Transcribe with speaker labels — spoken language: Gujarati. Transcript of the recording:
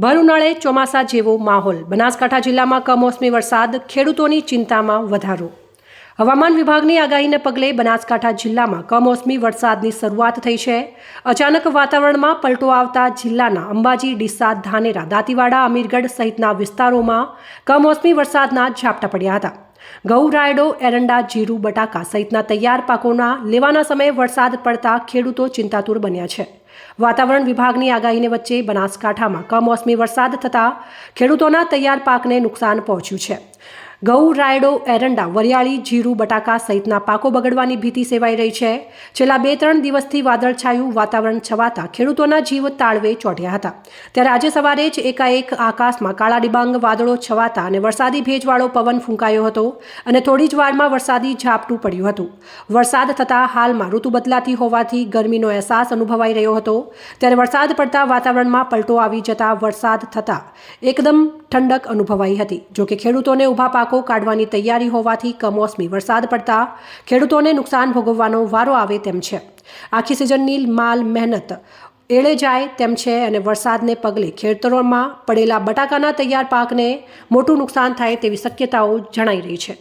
Speaker 1: ભર ઉનાળે ચોમાસા જેવો માહોલ. બનાસકાંઠા જિલ્લામાં કમોસમી વરસાદ ખેડૂતોની ચિંતામાં વધારો. હવામાન વિભાગની આગાહીને પગલે બનાસકાંઠા જિલ્લામાં કમોસમી વરસાદની શરૂઆત થઈ છે. અચાનક વાતાવરણમાં પલટો આવતા જિલ્લાના અંબાજી, ડીસા, ધાનેરા, દાંતીવાડા, અમીરગઢ સહિતના વિસ્તારોમાં કમોસમી વરસાદના ઝાપટા પડ્યા હતા. ઘઉં, રાયડો, એરંડા, જીરું, બટાકા સહિતના તૈયાર પાકોના લેવાના સમયે વરસાદ પડતા ખેડૂતો ચિંતાતુર બન્યા છે. વાતાવરણ વિભાગની આગાહીને વચ્ચે બનાસકાંઠામાં કમોસમી વરસાદ થતાં ખેડૂતોના તૈયાર પાકને નુકસાન પહોંચ્યું છે. ઘઉં રાયડો એરંડા, વરિયાળી, જીરું, બટાકા સહિતના પાકો બગડવાની ભીતિ સેવાઈ રહી છે. છેલ્લા બે ત્રણ દિવસથી વાદળછાયું વાતાવરણ છવાતા ખેડૂતોના જીવ તાળવે ચોંટ્યા હતા. ત્યારે આજે સવારે જ એકાએક આકાશમાં કાળા ડિબાંગ વાદળો છવાતા અને વરસાદી ભેજવાળો પવન ફૂંકાયો હતો અને થોડી જ વારમાં વરસાદી ઝાપટું પડ્યું હતું. વરસાદ થતાં હાલમાં ઋતુ બદલાતી હોવાથી ગરમીનો અહેસાસ અનુભવાઈ રહ્યો હતો. ત્યારે વરસાદ પડતા વાતાવરણમાં પલટો આવી જતા વરસાદ થતાં એકદમ ઠંડક અનુભવાઈ હતી. જોકે ખેડૂતોને ઊભા પાકો કાઢવાની તૈયારી હોવાથી કમોસમી વરસાદ પડતા ખેડૂતોને નુકસાન ભોગવવાનો વારો આવે તેમ છે. આખી સિઝનની માલ મહેનત એળે જાય તેમ છે અને વરસાદને પગલે ખેતરોમાં પડેલા બટાકાના તૈયાર પાકને મોટું નુકસાન થાય તેવી શક્યતાઓ જણાઈ રહી છે.